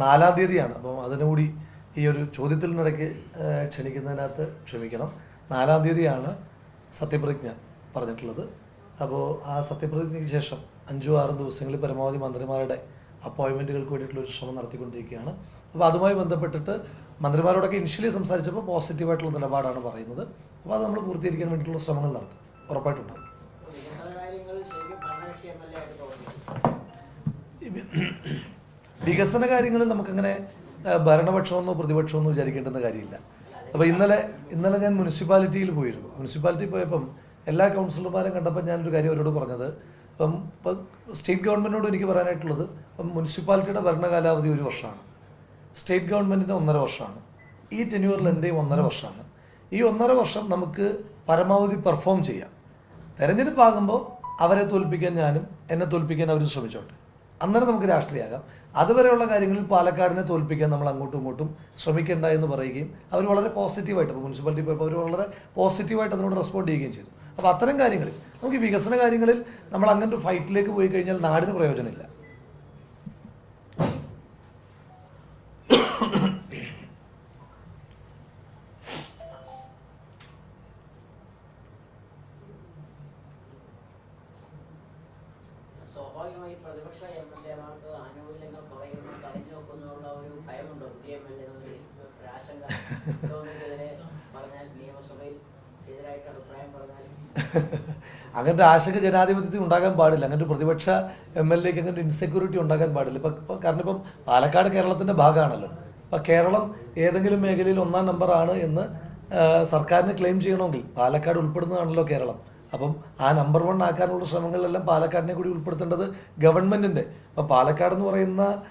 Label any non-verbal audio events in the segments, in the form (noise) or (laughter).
നാലാം തീയതിയാണ്. അപ്പം അതിനുകൂടി ഈ ഒരു ചോദ്യത്തിനിടയ്ക്ക് നിന്നിടയ്ക്ക് ക്ഷണിക്കുന്നതിനകത്ത് ക്ഷമിക്കണം. നാലാം തീയതിയാണ് സത്യപ്രതിജ്ഞ പറഞ്ഞിട്ടുള്ളത്. അപ്പോൾ ആ സത്യപ്രതിജ്ഞയ്ക്ക് ശേഷം അഞ്ചോ ആറും ദിവസങ്ങളിൽ പരമാവധി മന്ത്രിമാരുടെ അപ്പോയിൻമെന്റുകൾക്ക് വേണ്ടിയിട്ടുള്ള ഒരു ശ്രമം നടത്തിക്കൊണ്ടിരിക്കുകയാണ്. അപ്പോൾ അതുമായി ബന്ധപ്പെട്ടിട്ട് മന്ത്രിമാരോടൊക്കെ ഇനിഷ്യലി സംസാരിച്ചപ്പോൾ പോസിറ്റീവായിട്ടുള്ള നിലപാടാണ് പറയുന്നത്. അപ്പോൾ അത് നമ്മൾ പൂർത്തീകരിക്കാൻ വേണ്ടിയിട്ടുള്ള ശ്രമങ്ങൾ നടത്തും. ഉറപ്പായിട്ടുണ്ടാകും വികസന കാര്യങ്ങളിൽ നമുക്കങ്ങനെ ഭരണപക്ഷമെന്നോ പ്രതിപക്ഷമെന്നോ വിചാരിക്കേണ്ടുന്ന കാര്യമില്ല. അപ്പോൾ ഇന്നലെ ഇന്നലെ ഞാൻ മുനിസിപ്പാലിറ്റിയിൽ പോയിരുന്നു. മുനിസിപ്പാലിറ്റി പോയപ്പം എല്ലാ കൗൺസിലർമാരും കണ്ടപ്പോൾ ഞാനൊരു കാര്യം അവരോട് പറഞ്ഞത്. അപ്പം ഇപ്പം സ്റ്റേറ്റ് ഗവൺമെന്റിനോട് എനിക്ക് പറയാനായിട്ടുള്ളത് ഇപ്പം മുനിസിപ്പാലിറ്റിയുടെ ഭരണകാലാവധി ഒരു വർഷമാണ്. സ്റ്റേറ്റ് ഗവൺമെന്റിന്റെ ഒന്നര വർഷമാണ്. ഈ ടെന്യൂറിൽ എന്റെയും ഒന്നര വർഷമാണ്. ഈ ഒന്നര വർഷം നമുക്ക് പരമാവധി പെർഫോം ചെയ്യാം. തെരഞ്ഞെടുപ്പാകുമ്പോൾ അവരെ തോൽപ്പിക്കാൻ ഞാനും എന്നെ തോൽപ്പിക്കാൻ അവരും ശ്രമിച്ചോട്ടെ. അന്നേരം നമുക്ക് രാഷ്ട്രീയമാകാം അതുവരെയുള്ള കാര്യങ്ങളിൽ പാലക്കാടിനെ തോൽപ്പിക്കാൻ നമ്മൾ അങ്ങോട്ടും ഇങ്ങോട്ടും ശ്രമിക്കേണ്ട എന്ന് പറയുകയും അവർ വളരെ പോസിറ്റീവായിട്ട് ഇപ്പോൾ മുനിസിപ്പാലിറ്റി പോയപ്പോൾ അവർ വളരെ പോസിറ്റീവായിട്ട് അതിനോട് റെസ്പോണ്ട് ചെയ്യുകയും ചെയ്തു. അപ്പോൾ അത്തരം കാര്യങ്ങളിൽ നമുക്ക് വികസന കാര്യങ്ങളിൽ നമ്മൾ അങ്ങനെ ഒരു ഫൈറ്റിലേക്ക് പോയി കഴിഞ്ഞാൽ നാടിന് പ്രയോജനമില്ല. സ്വാഭാവികമായി പ്രതിപക്ഷ എം എൽ എമാർക്ക് ആനുകൂല്യങ്ങൾ കുറയുന്നു തലഞ്ഞു നോക്കുന്നുള്ള ഒരു ഭയമുണ്ടോ പുതിയ എം എൽ എ ആശങ്ക ഗവൺമെന്റിനെതിരെ പറഞ്ഞാൽ അഭിപ്രായം പറഞ്ഞാൽ അങ്ങനത്തെ ആശങ്ക ജനാധിപത്യത്തിൽ ഉണ്ടാകാൻ പാടില്ല. അങ്ങനത്തെ പ്രതിപക്ഷ എം എൽ എക്ക് അങ്ങനത്തെ ഇൻസെക്യൂരിറ്റി ഉണ്ടാകാൻ പാടില്ല. ഇപ്പം ഇപ്പം കാരണം ഇപ്പം പാലക്കാട് കേരളത്തിന്റെ ഭാഗമാണല്ലോ. അപ്പം കേരളം ഏതെങ്കിലും മേഖലയിൽ ഒന്നാം നമ്പറാണ് എന്ന് സർക്കാരിന് ക്ലെയിം ചെയ്യണമെങ്കിൽ പാലക്കാട് ഉൾപ്പെടുന്നതാണല്ലോ കേരളം. അപ്പം ആ നമ്പർ വൺ ആക്കാനുള്ള ശ്രമങ്ങളിലെല്ലാം പാലക്കാടിനെ കൂടി ഉൾപ്പെടുത്തേണ്ടത് ഗവൺമെന്റിന്റെ അപ്പം പാലക്കാട് എന്ന് പറയുന്ന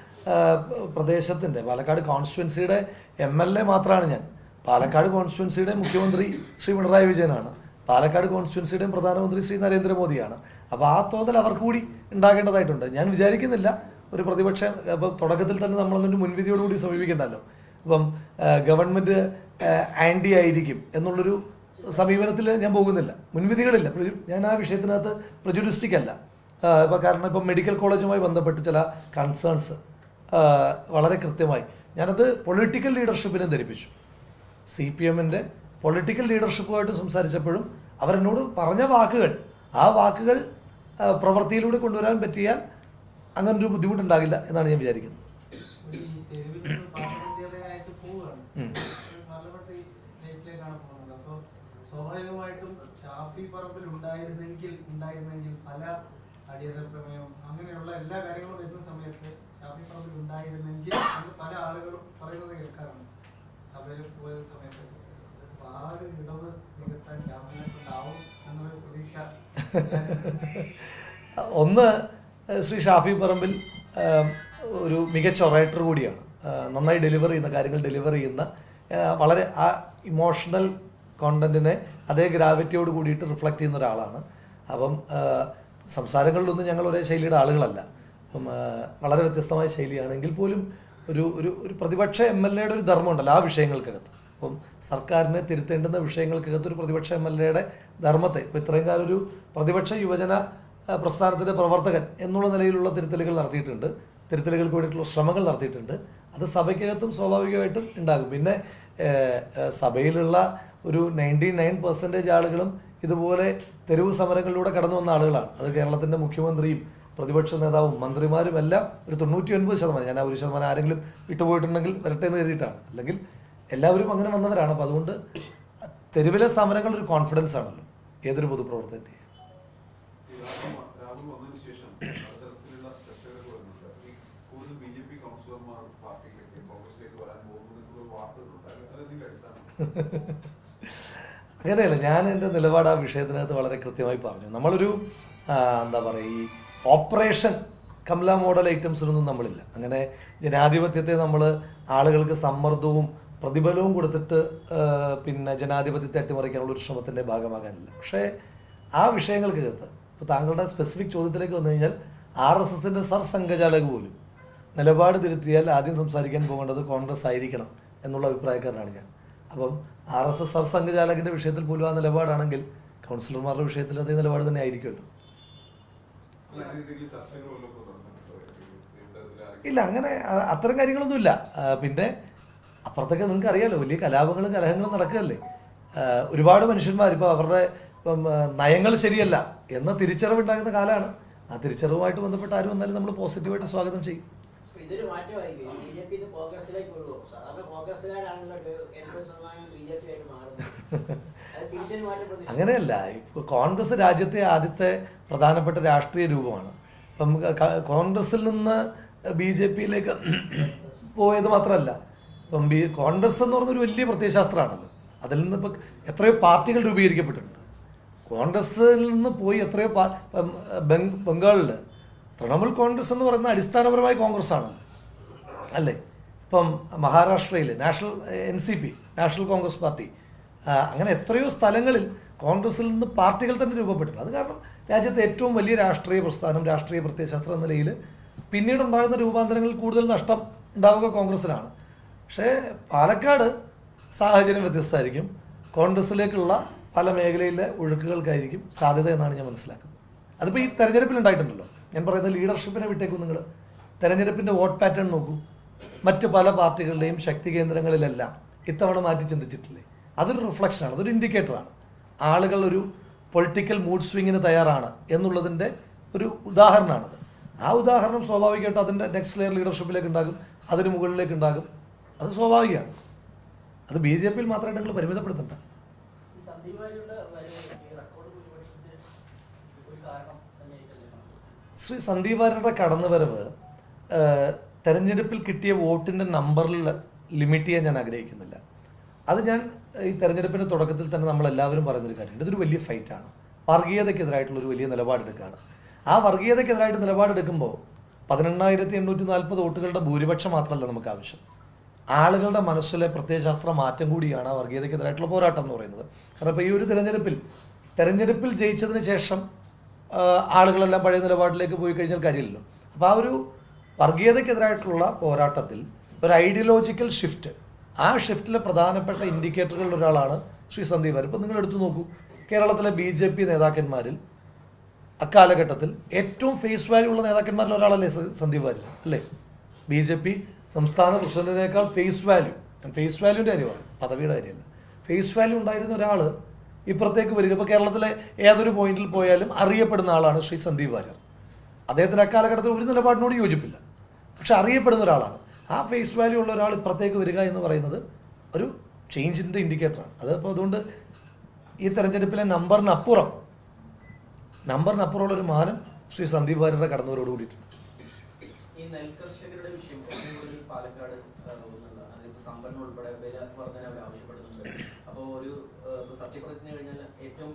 പ്രദേശത്തിന്റെ പാലക്കാട് കോൺസ്റ്റിറ്റ്യുവൻസിയുടെ എം എൽ എ മാത്രമാണ് ഞാൻ. പാലക്കാട് കോൺസ്റ്റിറ്റ്യുവൻസിയുടെ മുഖ്യമന്ത്രി ശ്രീ പിണറായി വിജയനാണ്. പാലക്കാട് കോൺസ്റ്റിറ്റ്യുവൻസിയുടെയും പ്രധാനമന്ത്രി ശ്രീ നരേന്ദ്രമോദിയാണ്. അപ്പോൾ ആ തോന്നൽ അവർക്ക് കൂടി ഉണ്ടാകേണ്ടതായിട്ടുണ്ട്. ഞാൻ വിചാരിക്കുന്നില്ല ഒരു പ്രതിപക്ഷം അപ്പം തുടക്കത്തിൽ തന്നെ നമ്മളൊന്നൊരു മുൻവിധിയോടുകൂടി സമീപിക്കേണ്ടല്ലോ. അപ്പം ഗവൺമെന്റ് ആന്റി ആയിരിക്കും എന്നുള്ളൊരു സമീപനത്തിൽ ഞാൻ പോകുന്നില്ല. മുൻവിധികളില്ല. ഞാൻ ആ വിഷയത്തിനകത്ത് പ്രജുഡിസ്റ്റിക് അല്ല. ഇപ്പം കാരണം ഇപ്പം മെഡിക്കൽ കോളേജുമായി ബന്ധപ്പെട്ട് ചില കൺസേൺസ് വളരെ കൃത്യമായി. ഞാനത് പൊളിറ്റിക്കൽ ലീഡർഷിപ്പിനെ ധരിപ്പിച്ചു. സി പി എമ്മിന്റെ പൊളിറ്റിക്കൽ ലീഡർഷിപ്പുമായിട്ട് സംസാരിച്ചപ്പോഴും അവരെന്നോട് പറഞ്ഞ വാക്കുകൾ ആ വാക്കുകൾ പ്രവൃത്തിയിലൂടെ കൊണ്ടുവരാൻ പറ്റിയാൽ അങ്ങനൊരു ബുദ്ധിമുട്ടുണ്ടാകില്ല എന്നാണ് ഞാൻ വിചാരിക്കുന്നത്. സ്വാഭാവികമായിട്ടും ഷാഫി പറമ്പിൽ ഉണ്ടായിരുന്നെങ്കിൽ ഉണ്ടായിരുന്നെങ്കിൽ പല അടിയന്തര പ്രമേയം അങ്ങനെയുള്ള എല്ലാ കാര്യങ്ങളും വരുന്ന സമയത്ത് ഷാഫി പറമ്പിൽ ഉണ്ടായിരുന്നെങ്കിൽ അന്ന് പല ആളുകളും പറയുന്നത് കേൾക്കാറുണ്ട്. സഭയിൽ പോയ സമയത്ത് ഒരു ഇടവ് നികത്താൻ ക്യാബിനെ എന്നൊരു പ്രതീക്ഷ (laughs) ഒന്ന് ശ്രീ ഷാഫി പറമ്പിൽ ഒരു മികച്ച ഒറേറ്റർ കൂടിയാണ്. നന്നായി ഡെലിവർ ചെയ്യുന്ന കാര്യങ്ങൾ ഡെലിവർ ചെയ്യുന്ന വളരെ ആ ഇമോഷണൽ കോണ്ടന്റിനെ അതേ ഗ്രാവിറ്റിയോട് കൂടിയിട്ട് റിഫ്ലക്റ്റ് ചെയ്യുന്ന ഒരാളാണ്. അപ്പം സംസാരങ്ങളിലൊന്നും ഞങ്ങൾ ഒരേ ശൈലിയുടെ ആളുകളല്ല. അപ്പം വളരെ വ്യത്യസ്തമായ ശൈലിയാണെങ്കിൽ പോലും ഒരു ഒരു ഒരു പ്രതിപക്ഷ എം എൽ എയുടെ ഒരു ധർമ്മമുണ്ടല്ലോ ആ വിഷയങ്ങൾക്കകത്ത്. അപ്പം സർക്കാരിനെ തിരുത്തേണ്ടുന്ന വിഷയങ്ങൾക്കകത്ത് ഒരു പ്രതിപക്ഷ എം എൽ എയുടെ ധർമ്മത്തെ ഇപ്പോൾ ഇത്രയും കാലം ഒരു പ്രതിപക്ഷ യുവജന പ്രസ്ഥാനത്തിന്റെ പ്രവർത്തകൻ എന്നുള്ള നിലയിലുള്ള തിരുത്തലുകൾ നടത്തിയിട്ടുണ്ട്. തിരുത്തലുകൾക്ക് വേണ്ടിയിട്ടുള്ള ശ്രമങ്ങൾ നടത്തിയിട്ടുണ്ട്. അത് സഭയ്ക്കകത്തും സ്വാഭാവികമായിട്ടും ഉണ്ടാകും. പിന്നെ സഭയിലുള്ള ഒരു നയന്റി നയൻ പെർസെന്റേജ് ആളുകളും ഇതുപോലെ തെരുവ് സമരങ്ങളിലൂടെ കടന്നു വന്ന ആളുകളാണ്. അത് കേരളത്തിന്റെ മുഖ്യമന്ത്രിയും പ്രതിപക്ഷ നേതാവും മന്ത്രിമാരും എല്ലാം ഒരു തൊണ്ണൂറ്റി ഒൻപത് ശതമാനം ഞാൻ ആ ഒരു ശതമാനം ആരെങ്കിലും വിട്ടുപോയിട്ടുണ്ടെങ്കിൽ വരട്ടെ എന്ന് കരുതിയിട്ടാണ്. അല്ലെങ്കിൽ എല്ലാവരും അങ്ങനെ വന്നവരാണ്. അപ്പോൾ അതുകൊണ്ട് തെരുവിലെ സമരങ്ങൾ ഒരു കോൺഫിഡൻസ് ആണല്ലോ. ഏതൊരു പൊതുപ്രവർത്തകന്റെ ഈ രാഹുൽ രാഹുൽ അങ്ങനെയല്ല ഞാൻ എന്റെ നിലപാട് ആ വിഷയത്തിനകത്ത് വളരെ കൃത്യമായി പറഞ്ഞു. നമ്മളൊരു എന്താ പറയുക ഈ ഓപ്പറേഷൻ കമല മോഡൽ ഐറ്റംസിനൊന്നും നമ്മളില്ല. അങ്ങനെ ജനാധിപത്യത്തെ നമ്മൾ ആളുകൾക്ക് സമ്മർദ്ദവും പ്രതിഫലവും കൊടുത്തിട്ട് പിന്നെ ജനാധിപത്യത്തെ അട്ടിമറിക്കാനുള്ള ഒരു ശ്രമത്തിന്റെ ഭാഗമാകാനില്ല. പക്ഷേ ആ വിഷയങ്ങൾക്കകത്ത് ഇപ്പോൾ താങ്കളുടെ സ്പെസിഫിക് ചോദ്യത്തിലേക്ക് വന്നു കഴിഞ്ഞാൽ ആർ എസ് എസിന്റെ സർസംഘചാലക് പോലും നിലപാട് തിരുത്തിയാൽ ആദ്യം സംസാരിക്കാൻ പോകേണ്ടത് കോൺഗ്രസ് ആയിരിക്കണം എന്നുള്ള അഭിപ്രായക്കാരനാണ് ഞാൻ. അപ്പം ആർ എസ് എസ് സർ സംഘചാലകിന്റെ വിഷയത്തിൽ പോലും ആ നിലപാടാണെങ്കിൽ കൗൺസിലർമാരുടെ വിഷയത്തിൽ അതേ നിലപാട് തന്നെ ആയിരിക്കുമല്ലോ. ഇല്ല അങ്ങനെ അത്തരം കാര്യങ്ങളൊന്നുമില്ല. പിന്നെ അപ്പുറത്തൊക്കെ നിങ്ങൾക്ക് അറിയാലോ വലിയ കലാപങ്ങളും കലഹങ്ങളും നടക്കുകയല്ലേ? ഒരുപാട് മനുഷ്യന്മാർ ഇപ്പോൾ അവരുടെ ഇപ്പം നയങ്ങൾ ശരിയല്ല എന്ന തിരിച്ചറിവുണ്ടാകുന്ന കാലമാണ് ആ തിരിച്ചറിവുമായിട്ട് ബന്ധപ്പെട്ട് ആരും വന്നാലും നമ്മൾ പോസിറ്റീവായിട്ട് സ്വാഗതം ചെയ്യും. അങ്ങനെയല്ല ഇപ്പോൾ കോൺഗ്രസ് രാജ്യത്തെ ആദ്യത്തെ പ്രധാനപ്പെട്ട രാഷ്ട്രീയ രൂപമാണ്. ഇപ്പം കോൺഗ്രസിൽ നിന്ന് ബി ജെ പിയിലേക്ക് പോയത് മാത്രമല്ല ഇപ്പം ബി കോൺഗ്രസ് എന്ന് പറഞ്ഞൊരു വലിയ പ്രത്യയശാസ്ത്രമാണല്ലോ. അതിൽ നിന്ന് ഇപ്പം എത്രയോ പാർട്ടികൾ രൂപീകരിക്കപ്പെട്ടിട്ടുണ്ട്. കോൺഗ്രസിൽ നിന്ന് പോയി എത്രയോ ബംഗാളിൽ തൃണമൂൽ കോൺഗ്രസ് എന്ന് പറയുന്നത് അടിസ്ഥാനപരമായി കോൺഗ്രസ് ആണ് അല്ലേ? ഇപ്പം മഹാരാഷ്ട്രയിൽ national N C P national congress party അങ്ങനെ എത്രയോ സ്ഥലങ്ങളിൽ കോൺഗ്രസിൽ നിന്ന് പാർട്ടികൾ തന്നെ രൂപപ്പെട്ടിട്ടുണ്ട്. അത് കാരണം രാജ്യത്തെ ഏറ്റവും വലിയ രാഷ്ട്രീയ പ്രസ്ഥാനം രാഷ്ട്രീയ പ്രത്യയശാസ്ത്രം എന്ന നിലയിൽ പിന്നീട് ഉണ്ടാകുന്ന രൂപാന്തരങ്ങളിൽ കൂടുതൽ നഷ്ടം ഉണ്ടാവുക കോൺഗ്രസ്സിലാണ് പക്ഷേ പാലക്കാട് സാഹചര്യം വ്യത്യസ്തമായിരിക്കും. കോൺഗ്രസ്സിലേക്കുള്ള പല മേഖലയിലെ ഒഴുക്കുകൾക്കായിരിക്കും സാധ്യത എന്നാണ് ഞാൻ മനസ്സിലാക്കുന്നത്. അതിപ്പോൾ ഈ തെരഞ്ഞെടുപ്പിൽ ഉണ്ടായിട്ടുണ്ടല്ലോ. ഞാൻ പറയുന്നത് ലീഡർഷിപ്പിനെ വിട്ടേക്കും നിങ്ങൾ. തെരഞ്ഞെടുപ്പിന്റെ വോട്ട് പാറ്റേൺ നോക്കൂ. മറ്റ് പല പാർട്ടികളുടെയും ശക്തി കേന്ദ്രങ്ങളിലെല്ലാം ഇത്തവണ മാറ്റി ചിന്തിച്ചിട്ടില്ലേ? അതൊരു റിഫ്ലക്ഷനാണ് അതൊരു ഇൻഡിക്കേറ്ററാണ് ആളുകൾ ഒരു പൊളിറ്റിക്കൽ മൂഡ് സ്വിങ്ങിന് തയ്യാറാണ് എന്നുള്ളതിന്റെ ഒരു ഉദാഹരണമാണത്. ആ ഉദാഹരണം സ്വാഭാവികമായിട്ട് അതിന്റെ നെക്സ്റ്റ് ലെയർ ലീഡർഷിപ്പിലേക്ക് ഉണ്ടാകും അതിന് മുകളിലേക്ക് ഉണ്ടാകും. അത് സ്വാഭാവികമാണ്. അത് ബി ജെ പിയിൽ മാത്രമായിട്ട് നിങ്ങൾ പരിമിതപ്പെടുത്തണ്ട? ശ്രീ സന്ദീപ് കടന്നുവരവ് തെരഞ്ഞെടുപ്പിൽ കിട്ടിയ വോട്ടിന്റെ നമ്പറിൽ ലിമിറ്റ് ചെയ്യാൻ ഞാൻ ആഗ്രഹിക്കുന്നില്ല. അത് ഞാൻ ഈ തെരഞ്ഞെടുപ്പിന്റെ തുടക്കത്തിൽ തന്നെ നമ്മൾ എല്ലാവരും പറയുന്നൊരു കാര്യമുണ്ട്. ഇതൊരു വലിയ ഫൈറ്റാണ്. വർഗീയതയ്ക്കെതിരായിട്ടുള്ള ഒരു വലിയ നിലപാടെടുക്കുകയാണ് ആ വർഗീയതയ്ക്കെതിരായിട്ട് നിലപാടെടുക്കുമ്പോൾ പതിനെണ്ണായിരത്തി എണ്ണൂറ്റി നാൽപ്പത് വോട്ടുകളുടെ ഭൂരിപക്ഷം മാത്രമല്ല നമുക്ക് ആവശ്യം. ആളുകളുടെ മനസ്സിലെ പ്രത്യയശാസ്ത്ര മാറ്റം കൂടിയാണ് ആ വർഗീയതയ്ക്കെതിരായിട്ടുള്ള പോരാട്ടം എന്ന് പറയുന്നത്. കാരണം ഇപ്പോൾ ഈ ഒരു തെരഞ്ഞെടുപ്പിൽ തെരഞ്ഞെടുപ്പിൽ ജയിച്ചതിന് ശേഷം ആളുകളെല്ലാം പഴയ നിലപാടിലേക്ക് പോയി കഴിഞ്ഞാൽ കാര്യമില്ലല്ലോ. അപ്പോൾ ആ ഒരു വർഗീയതയ്ക്കെതിരായിട്ടുള്ള പോരാട്ടത്തിൽ ഒരു ഐഡിയോളജിക്കൽ ഷിഫ്റ്റ് ആ ഷിഫ്റ്റിലെ പ്രധാനപ്പെട്ട ഇൻഡിക്കേറ്ററുകളിൽ ഒരാളാണ് ശ്രീ സന്ദീപ് വാര്യർ ഇപ്പോൾ നിങ്ങൾ എടുത്തു നോക്കൂ. കേരളത്തിലെ ബി ജെ പി നേതാക്കന്മാരിൽ അക്കാലഘട്ടത്തിൽ ഏറ്റവും ഫേസ് വാല്യൂ ഉള്ള നേതാക്കന്മാരിൽ ഒരാളല്ലേ സന്ദീപ് വാര്യർ അല്ലേ? ബി ജെ പി സംസ്ഥാന പ്രസിഡന്റിനേക്കാൾ ഫേസ് വാല്യൂ ഫേസ് വാല്യൂന്റെ കാര്യമാണ് പദവിയുടെ കാര്യമല്ല. ഫേസ് വാല്യൂ ഉണ്ടായിരുന്ന ഒരാൾ ഇപ്പുറത്തേക്ക് വരിക ഇപ്പോൾ കേരളത്തിലെ ഏതൊരു പോയിന്റിൽ പോയാലും അറിയപ്പെടുന്ന ആളാണ് ശ്രീ സന്ദീപ് വാര്യർ. അദ്ദേഹത്തിന് അക്കാലഘട്ടത്തിൽ ഒരു നിലപാടിനോട് യോജിപ്പില്ല. പക്ഷെ അറിയപ്പെടുന്ന ഒരാളാണ്. ആ ഫേസ് വാല്യൂ ഉള്ള ഒരാൾ ഇപ്പുറത്തേക്ക് വരിക എന്ന് പറയുന്നത് ഒരു ചേഞ്ചിന്റെ ഇൻഡിക്കേറ്ററാണ് അതപ്പോൾ അതുകൊണ്ട് ഈ തെരഞ്ഞെടുപ്പിലെ നമ്പറിനപ്പുറം നമ്പറിനപ്പുറമുള്ള ഒരു മാനം ശ്രീ സന്ദീപ് വാര്യരുടെ കടന്നവരോട് കൂടിയിട്ടുണ്ട്. ഈ പാലക്കാട് അപ്പോൾ ഒരു സത്യപ്രതിജ്ഞ കഴിഞ്ഞാൽ ഏറ്റവും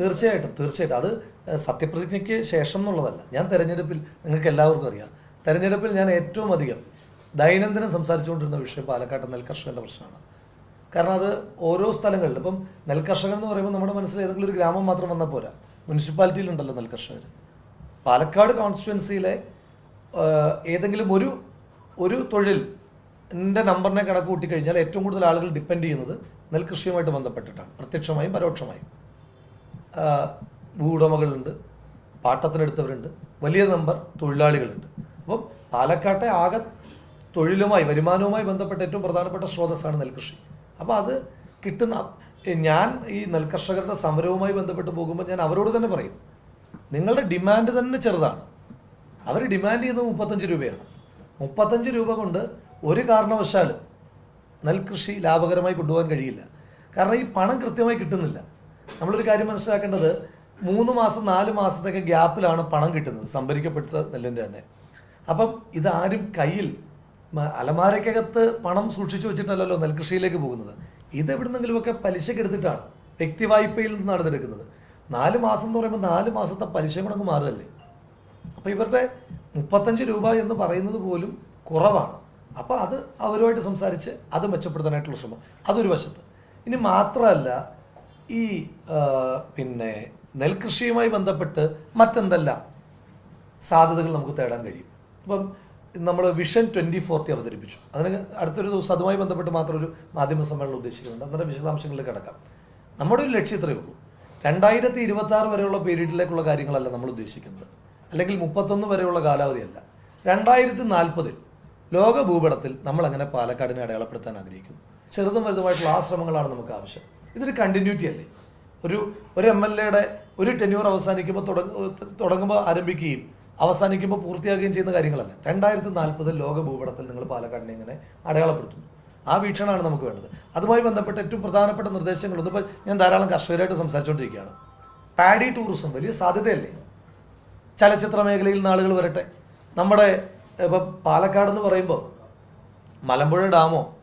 തീർച്ചയായിട്ടും തീർച്ചയായിട്ടും. അത് സത്യപ്രതിജ്ഞയ്ക്ക് ശേഷം എന്നുള്ളതല്ല. ഞാൻ തെരഞ്ഞെടുപ്പിൽ നിങ്ങൾക്ക് എല്ലാവർക്കും അറിയാം. തെരഞ്ഞെടുപ്പിൽ ഞാൻ ഏറ്റവും അധികം ദൈനംദിനം സംസാരിച്ചുകൊണ്ടിരുന്ന വിഷയം പാലക്കാട്ട് നെൽകർഷകന്റെ പ്രശ്നമാണ്. കാരണം അത് ഓരോ സ്ഥലങ്ങളിലും ഇപ്പം നെൽകർഷകൻ എന്ന് പറയുമ്പോൾ നമ്മുടെ മനസ്സിൽ ഏതെങ്കിലും ഒരു ഗ്രാമം മാത്രം വന്നാൽ പോരാ. മുനിസിപ്പാലിറ്റിയിലുണ്ടല്ലോ നെൽകർഷകർ. പാലക്കാട് കോൺസ്റ്റിറ്റ്യുവൻസിയിലെ ഏതെങ്കിലും ഒരു ഒരു തൊഴിൽ എന്റെ നമ്പറിനെ കണക്ക് കൂട്ടിക്കഴിഞ്ഞാൽ ഏറ്റവും കൂടുതൽ ആളുകൾ ഡിപ്പെൻഡ് ചെയ്യുന്നത് നെൽകൃഷിയുമായിട്ട് ബന്ധപ്പെട്ടിട്ടാണ്. പ്രത്യക്ഷമായും പരോക്ഷമായും. ഭൂവുടമകളുണ്ട് പാട്ടത്തിനെടുത്തവരുണ്ട് വലിയ നമ്പർ തൊഴിലാളികളുണ്ട്. അപ്പം പാലക്കാട്ടെ ആകെ തൊഴിലുമായി വരുമാനവുമായി ബന്ധപ്പെട്ട ഏറ്റവും പ്രധാനപ്പെട്ട സ്രോതസ്സാണ് നെൽകൃഷി. അപ്പോൾ അത് കിട്ടുന്ന ഞാൻ ഈ നെൽകർഷകരുടെ സമരവുമായി ബന്ധപ്പെട്ട് പോകുമ്പോൾ ഞാൻ അവരോട് തന്നെ പറയും നിങ്ങളുടെ ഡിമാൻഡ് തന്നെ ചെറുതാണ്. അവർ ഡിമാൻഡ് ചെയ്യുന്നത് മുപ്പത്തഞ്ച് രൂപയാണ്. മുപ്പത്തഞ്ച് രൂപ കൊണ്ട് ഒരു കാരണവശാലും നെൽകൃഷി ലാഭകരമായി കൊണ്ടുപോകാൻ കഴിയില്ല. കാരണം ഈ പണം കൃത്യമായി കിട്ടുന്നില്ല. നമ്മളൊരു കാര്യം മനസ്സിലാക്കേണ്ടത് മൂന്ന് മാസം നാല് മാസത്തേക്ക് ഗ്യാപ്പിലാണ് പണം കിട്ടുന്നത് സംഭരിക്കപ്പെട്ട നെല്ലിന്റെ തന്നെ. അപ്പം ഇതാരും കയ്യിൽ അലമാരയ്ക്കകത്ത് പണം സൂക്ഷിച്ചു വെച്ചിട്ടല്ലല്ലോ നെൽകൃഷിയിലേക്ക് പോകുന്നത്. ഇത് എവിടുന്നെങ്കിലുമൊക്കെ പലിശക്ക് എടുത്തിട്ടാണ് വ്യക്തി വായ്പയിൽ നിന്നാണ് ഇതെടുക്കുന്നത് നാല് മാസം എന്ന് പറയുമ്പോൾ നാല് മാസത്തെ പലിശ കൂടെ അങ്ങ് മാറുകയല്ലേ? അപ്പോൾ ഇവരുടെ മുപ്പത്തഞ്ച് രൂപ എന്ന് പറയുന്നത് പോലും കുറവാണ്. അപ്പോൾ അത് അവരുമായിട്ട് സംസാരിച്ച് അത് മെച്ചപ്പെടുത്താനായിട്ടുള്ള ശ്രമം. അതൊരു വശത്ത്. ഇനി മാത്രമല്ല ഈ പിന്നെ നെൽകൃഷിയുമായി ബന്ധപ്പെട്ട് മറ്റെന്തെല്ലാം സാധ്യതകൾ നമുക്ക് തേടാൻ കഴിയും? ഇപ്പം നമ്മൾ വിഷൻ ട്വന്റി ഫോർട്ടി അവതരിപ്പിച്ചു. അതിന് അടുത്തൊരു ദിവസം അതുമായി ബന്ധപ്പെട്ട് മാത്രം ഒരു മാധ്യമ സമ്മേളനം ഉദ്ദേശിക്കുന്നുണ്ട് അന്നേരം വിശദാംശങ്ങളിലേക്ക് കിടക്കാം. നമ്മുടെ ഒരു ലക്ഷ്യം ഇത്രയേ ഉള്ളൂ. രണ്ടായിരത്തി ഇരുപത്തി ആറ് വരെയുള്ള പീരീഡിലേക്കുള്ള കാര്യങ്ങളല്ല നമ്മൾ ഉദ്ദേശിക്കുന്നത്. അല്ലെങ്കിൽ മുപ്പത്തൊന്ന് വരെയുള്ള കാലാവധിയല്ല. രണ്ടായിരത്തി നാൽപ്പതിൽ ലോക ഭൂപടത്തിൽ നമ്മൾ അങ്ങനെ പാലക്കാടിനെ അടയാളപ്പെടുത്താൻ ആഗ്രഹിക്കുന്നു? ചെറുതും വലുതുമായിട്ടുള്ള ആ ശ്രമങ്ങളാണ് നമുക്ക് ആവശ്യം. ഇതൊരു കണ്ടിന്യൂറ്റി അല്ലേ? ഒരു ഒരു എം എൽ എയുടെ ഒരു ടെന്യൂർ അവസാനിക്കുമ്പോൾ തുടങ്ങ തുടങ്ങുമ്പോൾ ആരംഭിക്കുകയും അവസാനിക്കുമ്പോൾ പൂർത്തിയാക്കുകയും ചെയ്യുന്ന കാര്യങ്ങളല്ല. രണ്ടായിരത്തി നാൽപ്പതിൽ ലോക ഭൂപടത്തിൽ നിങ്ങൾ പാലക്കാടിനെ ഇങ്ങനെ അടയാളപ്പെടുത്തുന്നു? ആ വീക്ഷണമാണ് നമുക്ക് വേണ്ടത്. അതുമായി ബന്ധപ്പെട്ട ഏറ്റവും പ്രധാനപ്പെട്ട നിർദ്ദേശങ്ങളൊന്നും ഇപ്പോൾ ഞാൻ ധാരാളം കർഷകരായിട്ട് സംസാരിച്ചുകൊണ്ടിരിക്കുകയാണ്. പാഡി ടൂറിസം വലിയ സാധ്യതയല്ലേ? ചലച്ചിത്ര മേഖലയിൽ നിന്ന് ആളുകൾ വരട്ടെ. നമ്മുടെ ഇപ്പം പാലക്കാട് എന്ന് പറയുമ്പോൾ മലമ്പുഴ ഡാമോ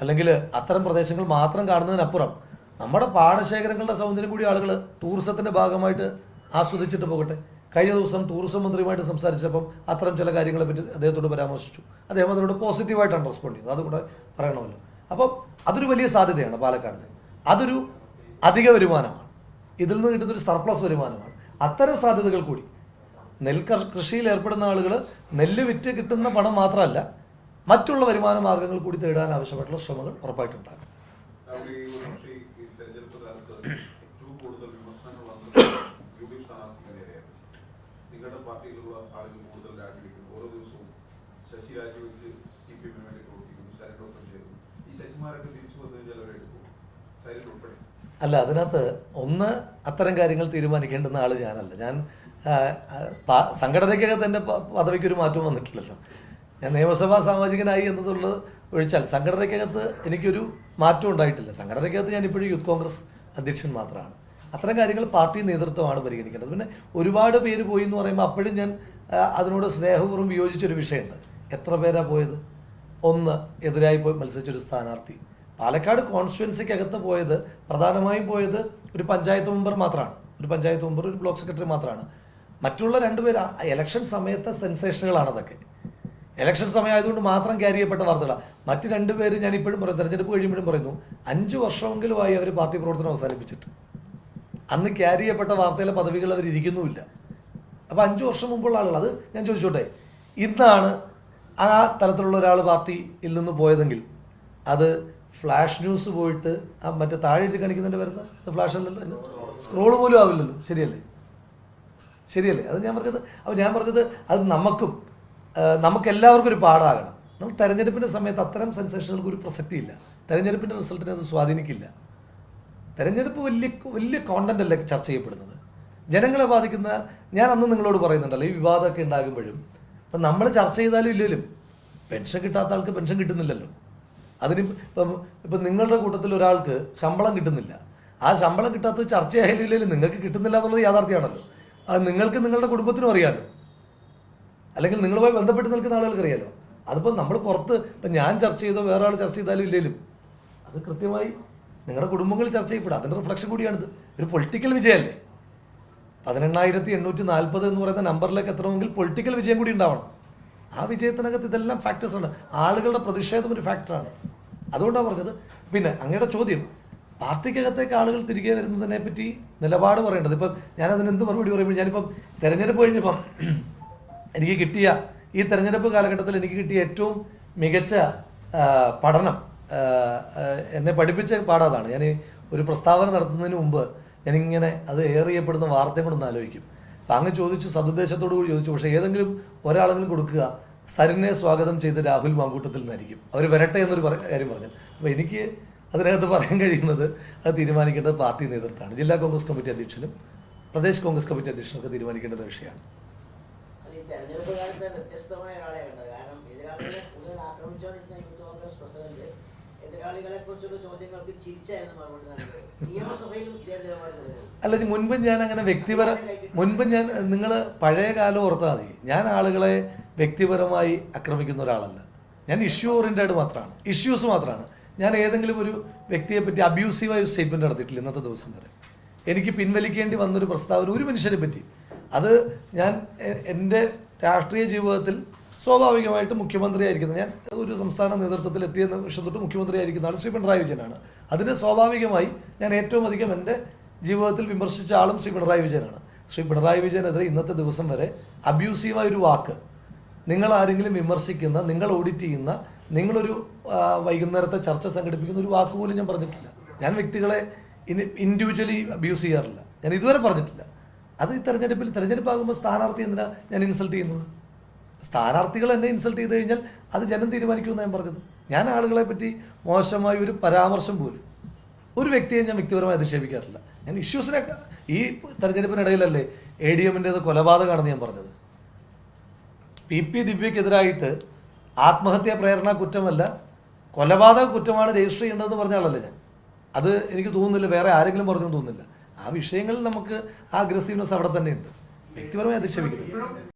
അല്ലെങ്കിൽ അത്തരം പ്രദേശങ്ങൾ മാത്രം കാണുന്നതിനപ്പുറം നമ്മുടെ പാടശേഖരങ്ങളുടെ സൗന്ദര്യം കൂടി ആളുകൾ ടൂറിസത്തിന്റെ ഭാഗമായിട്ട് ആസ്വദിച്ചിട്ട് പോകട്ടെ. കഴിഞ്ഞ ദിവസം ടൂറിസം മന്ത്രിയുമായിട്ട് സംസാരിച്ചപ്പം അത്തരം ചില കാര്യങ്ങളെ പറ്റി അദ്ദേഹത്തോട് പരാമർശിച്ചു. അദ്ദേഹം അതിനോട് പോസിറ്റീവായിട്ടാണ് റെസ്പോണ്ട് ചെയ്തത് അതുകൂടെ പറയണമല്ലോ. അപ്പം അതൊരു വലിയ സാധ്യതയാണ് പാലക്കാടിന്. അതൊരു അധിക വരുമാനമാണ്. ഇതിൽ നിന്ന് കിട്ടുന്നൊരു സർപ്ലസ് വരുമാനമാണ്. അത്തരം സാധ്യതകൾ കൂടി നെൽ കൃഷിയിൽ ഏർപ്പെടുന്ന ആളുകൾ നെല്ല് വിറ്റ് കിട്ടുന്ന പണം മാത്രമല്ല മറ്റുള്ള വരുമാന മാർഗങ്ങൾ കൂടി തേടാൻ ആവശ്യമായിട്ടുള്ള ശ്രമങ്ങൾ ഉറപ്പായിട്ടുണ്ടാകും. നിങ്ങളുടെ പാർട്ടിയിലുള്ള ശശി രാജിവെച്ച് സി പി എമ്മിന് വേണ്ടി പ്രവർത്തിക്കുന്നു ശരീരം ഈ ശശിമാരൊക്കെ തിരിച്ചു വന്നു കഴിഞ്ഞാൽ അവരെടുക്കും ശൈലൻ ഉൾപ്പെടെ. അല്ല അതിനകത്ത് ഒന്ന് അത്തരം കാര്യങ്ങൾ തീരുമാനിക്കേണ്ടുന്ന ആൾ ഞാനല്ല. ഞാൻ സംഘടനയ്ക്കകത്ത് എന്റെ പദവിക്കൊരു മാറ്റവും വന്നിട്ടില്ലല്ലോ. ഞാൻ നിയമസഭാ സാമാജികനായി എന്നതുള്ളത് ഒഴിച്ചാൽ സംഘടനയ്ക്കകത്ത് എനിക്കൊരു മാറ്റം ഉണ്ടായിട്ടില്ല. സംഘടനയ്ക്കകത്ത് ഞാൻ ഇപ്പോഴും യൂത്ത് കോൺഗ്രസ് അധ്യക്ഷൻ മാത്രമാണ്. അത്തരം കാര്യങ്ങൾ പാർട്ടി നേതൃത്വമാണ് പരിഗണിക്കേണ്ടത്. പിന്നെ ഒരുപാട് പേര് പോയി എന്ന് പറയുമ്പോൾ അപ്പോഴും ഞാൻ അതിനോട് സ്നേഹപൂർവം വിയോജിച്ചൊരു വിഷയമുണ്ട്. എത്ര പേരാ പോയത്? ഒന്ന് എതിരായി പോയി മത്സരിച്ചൊരു സ്ഥാനാർത്ഥി. പാലക്കാട് കോൺസ്റ്റിറ്റുവൻസിക്കകത്ത് പോയത് പ്രധാനമായും പോയത് ഒരു പഞ്ചായത്ത് മെമ്പർ മാത്രമാണ് ഒരു പഞ്ചായത്ത് മെമ്പർ ഒരു ബ്ലോക്ക് സെക്രട്ടറി മാത്രമാണ് മറ്റുള്ള രണ്ടുപേർ ഇലക്ഷൻ സമയത്തെ സെൻസേഷനുകളാണ് അതൊക്കെ. ഇലക്ഷൻ സമയമായതുകൊണ്ട് മാത്രം ക്യാരി ചെയ്യപ്പെട്ട വാർത്തകളാണ് മറ്റ് രണ്ടുപേര് ഞാൻ ഇപ്പോഴും പറയും തെരഞ്ഞെടുപ്പ് കഴിയുമ്പോഴും പറയുന്നു അഞ്ച് വർഷമെങ്കിലുമായി അവർ പാർട്ടി പ്രവർത്തനം അവസാനിപ്പിച്ചിട്ട്. അന്ന് ക്യാരി ചെയ്യപ്പെട്ട വാർത്തയിലെ പദവികൾ അവർ ഇരിക്കുന്നുമില്ല. അപ്പോൾ അഞ്ച് വർഷം മുമ്പുള്ള ആളുകൾ അത് ഞാൻ ചോദിച്ചോട്ടെ ഇന്നാണ് ആ തലത്തിലുള്ള ഒരാൾ പാർട്ടിയിൽ നിന്ന് പോയതെങ്കിൽ അത് ഫ്ലാഷ് ന്യൂസ് പോയിട്ട് ആ മറ്റേ താഴെ എഴുതി കാണിക്കുന്നതിന്റെ വരുന്നത് ഫ്ലാഷ് അല്ലല്ലോ. സ്ക്രോൾ പോലും ആവില്ലല്ലോ. ശരിയല്ലേ? ശരിയല്ലേ? അത് ഞാൻ പറഞ്ഞത് അപ്പോൾ ഞാൻ പറഞ്ഞത് അത് നമുക്കും നമുക്കെല്ലാവർക്കും ഒരു പാടാകണം നമ്മൾ തെരഞ്ഞെടുപ്പിന്റെ സമയത്ത് അത്തരം സെൻസേഷനുകൾക്ക് ഒരു പ്രസക്തിയില്ല. തെരഞ്ഞെടുപ്പിന്റെ റിസൾട്ടിനെ അത് സ്വാധീനിക്കില്ല. തെരഞ്ഞെടുപ്പ് വലിയ വലിയ കോണ്ടന്റ് അല്ലേ ചർച്ച ചെയ്യപ്പെടുന്നത്? ജനങ്ങളെ ബാധിക്കുന്ന ഞാൻ അന്ന് നിങ്ങളോട് പറയുന്നുണ്ടല്ലോ ഈ വിവാദമൊക്കെ ഉണ്ടാകുമ്പോഴും. അപ്പം നമ്മൾ ചർച്ച ചെയ്താലും ഇല്ലെങ്കിലും പെൻഷൻ കിട്ടാത്ത ആൾക്ക് പെൻഷൻ കിട്ടുന്നില്ലല്ലോ. അതിന് ഇപ്പം ഇപ്പം നിങ്ങളുടെ കൂട്ടത്തിൽ ഒരാൾക്ക് ശമ്പളം കിട്ടുന്നില്ല. ആ ശമ്പളം കിട്ടാത്തത് ചർച്ചയായാലും നിങ്ങൾക്ക് കിട്ടുന്നില്ല എന്നുള്ളത് യാഥാർത്ഥ്യമാണല്ലോ. അത് നിങ്ങൾക്ക് നിങ്ങളുടെ കുടുംബത്തിനും അറിയാമല്ലോ അല്ലെങ്കിൽ നിങ്ങളുമായി ബന്ധപ്പെട്ട് നിൽക്കുന്ന ആളുകൾക്ക് അറിയാലോ. അതിപ്പോൾ നമ്മൾ പുറത്ത് ഇപ്പം ഞാൻ ചർച്ച ചെയ്തോ വേറെ ആൾ ചർച്ച ചെയ്താലും ഇല്ലെങ്കിലും അത് കൃത്യമായി നിങ്ങളുടെ കുടുംബങ്ങൾ ചർച്ച ചെയ്യപ്പെടും. അതിന്റെ റിഫ്ലക്ഷൻ കൂടിയാണിത്. ഒരു പൊളിറ്റിക്കൽ വിജയമല്ലേ? പതിനെണ്ണായിരത്തി എണ്ണൂറ്റി നാൽപ്പത് എന്ന് പറയുന്ന നമ്പറിലേക്ക് എത്തണമെങ്കിൽ പൊളിറ്റിക്കൽ വിജയം കൂടി ഉണ്ടാവണം. ആ വിജയത്തിനകത്ത് ഇതെല്ലാം ഫാക്ടേഴ്സ് ആണ് ആളുകളുടെ പ്രതിഷേധം ഒരു ഫാക്ടറാണ് അതുകൊണ്ടാണ് പറഞ്ഞത്. പിന്നെ അങ്ങയുടെ ചോദ്യം പാർട്ടിക്കകത്തേക്ക് ആളുകൾ തിരികെ വരുന്നതിനെ പറ്റി നിലപാട് പറയേണ്ടത്. ഇപ്പം ഞാനതിന് എന്ത് മറുപടി പറയുമ്പോൾ ഞാനിപ്പം തെരഞ്ഞെടുപ്പ് കഴിഞ്ഞപ്പം (clears throat) എനിക്ക് കിട്ടിയ ഈ തെരഞ്ഞെടുപ്പ് കാലഘട്ടത്തിൽ എനിക്ക് കിട്ടിയ ഏറ്റവും മികച്ച പഠനം എന്നെ പഠിപ്പിച്ച പാടാതാണ് ഞാൻ ഒരു പ്രസ്താവന നടത്തുന്നതിന് മുമ്പ് ഞാനിങ്ങനെ അത് ഏറിയപ്പെടുന്ന വാർത്തയും കൂടെ ഒന്ന് ആലോചിക്കും. അപ്പം അങ്ങ് ചോദിച്ചു സതുദ്ദേശത്തോടു കൂടി ചോദിച്ചു. പക്ഷേ ഏതെങ്കിലും ഒരാളെങ്കിലും കൊടുക്കുക സരിനെ സ്വാഗതം ചെയ്ത് രാഹുൽ മാങ്കൂട്ടത്തിൽ നിന്നായിരിക്കും അവർ വരട്ടെ എന്നൊരു കാര്യം പറഞ്ഞു. അപ്പോൾ എനിക്ക് അതിനകത്ത് പറയാൻ കഴിയുന്നത് അത് തീരുമാനിക്കേണ്ടത് പാർട്ടി നേതൃത്വമാണ്. ജില്ലാ കോൺഗ്രസ് കമ്മിറ്റി അധ്യക്ഷനും പ്രദേശ് കോൺഗ്രസ് കമ്മിറ്റി അധ്യക്ഷനൊക്കെ തീരുമാനിക്കേണ്ടത് വിഷയമാണ്. തെരഞ്ഞെടുപ്പ് കാലത്ത് വ്യത്യസ്തമായ ഒരാളെ കാരണം എതിരാളികളെ കൂടുതൽ ആക്രമിച്ചുകൊണ്ടിരുന്ന യൂത്ത് കോൺഗ്രസ് പ്രസിഡന്റ് അല്ല മുൻപ് ഞാൻ അങ്ങനെ വ്യക്തിപര മുൻപ് ഞാൻ നിങ്ങൾ പഴയ കാലം ഓർത്താൽ മതി. ഞാൻ ആളുകളെ വ്യക്തിപരമായി ആക്രമിക്കുന്ന ഒരാളല്ല. ഞാൻ ഇഷ്യൂ ഓറിയന്റഡ് മാത്രമാണ്. ഇഷ്യൂസ് മാത്രമാണ്. ഞാൻ ഏതെങ്കിലും ഒരു വ്യക്തിയെ പറ്റി അബ്യൂസീവായ ഒരു സ്റ്റേറ്റ്മെന്റ് നടത്തിയിട്ടില്ല ഇന്നത്തെ ദിവസം വരെ. എനിക്ക് പിൻവലിക്കേണ്ടി വന്നൊരു പ്രസ്താവന ഒരു മനുഷ്യനെ പറ്റി അത് ഞാൻ എന്റെ രാഷ്ട്രീയ ജീവിതത്തിൽ സ്വാഭാവികമായിട്ട് മുഖ്യമന്ത്രിയായിരിക്കുന്നത് ഞാൻ ഒരു സംസ്ഥാന നേതൃത്വത്തിൽ എത്തിയ നിമിഷം തൊട്ട് മുഖ്യമന്ത്രിയായിരിക്കുന്ന ആൾ ശ്രീ പിണറായി വിജയനാണ്. അതിന് സ്വാഭാവികമായി ഞാൻ ഏറ്റവും അധികം എന്റെ ജീവിതത്തിൽ വിമർശിച്ച ആളും ശ്രീ പിണറായി വിജയനാണ്. ശ്രീ പിണറായി വിജയനെതിരെ ഇന്നത്തെ ദിവസം വരെ അബ്യൂസീവായ ഒരു വാക്ക്. നിങ്ങൾ ആരെങ്കിലും വിമർശിക്കുന്ന നിങ്ങൾ ഓഡിറ്റ് ചെയ്യുന്ന നിങ്ങളൊരു വൈകുന്നേരത്തെ ചർച്ച സംഘടിപ്പിക്കുന്ന ഒരു വാക്ക് പോലും ഞാൻ പറഞ്ഞിട്ടില്ല. ഞാൻ വ്യക്തികളെ ഇൻഡിവിജ്വലി അബ്യൂസ് ചെയ്യാറില്ല. ഞാൻ ഇതുവരെ പറഞ്ഞിട്ടില്ല. അത് ഈ തെരഞ്ഞെടുപ്പിൽ തെരഞ്ഞെടുപ്പാകുമ്പോൾ സ്ഥാനാർത്ഥി എന്തിനാണ് ഞാൻ ഇൻസൾട്ട് ചെയ്യുന്നത്? സ്ഥാനാർത്ഥികൾ എന്നെ ഇൻസൾട്ട് ചെയ്ത് കഴിഞ്ഞാൽ അത് ജനം തീരുമാനിക്കുമെന്ന് ഞാൻ പറഞ്ഞത്. ഞാൻ ആളുകളെ പറ്റി മോശമായ ഒരു പരാമർശം പോലും ഒരു വ്യക്തിയെ ഞാൻ വ്യക്തിപരമായി അധിക്ഷേപിക്കാറില്ല. ഞാൻ ഇഷ്യൂസിനെ ഈ തെരഞ്ഞെടുപ്പിനിടയിലല്ലേ എ ഡി എമ്മിന്റെ കൊലപാതകമാണെന്ന് ഞാൻ പറഞ്ഞത്. പി പി ദിവ്യക്കെതിരായിട്ട് ആത്മഹത്യാ പ്രേരണ കുറ്റമല്ല കൊലപാതക കുറ്റമാണ് രജിസ്റ്റർ ചെയ്യേണ്ടതെന്ന് പറഞ്ഞ ആളല്ലേ ഞാൻ. അത് എനിക്ക് തോന്നുന്നില്ല വേറെ ആരെങ്കിലും പറഞ്ഞു തോന്നുന്നില്ല. ആ വിഷയങ്ങളിൽ നമുക്ക് ആ അഗ്രസീവ്നെസ് അവിടെ തന്നെയുണ്ട്. വ്യക്തിപരമായി അധിക്ഷേപിക്കുന്നത്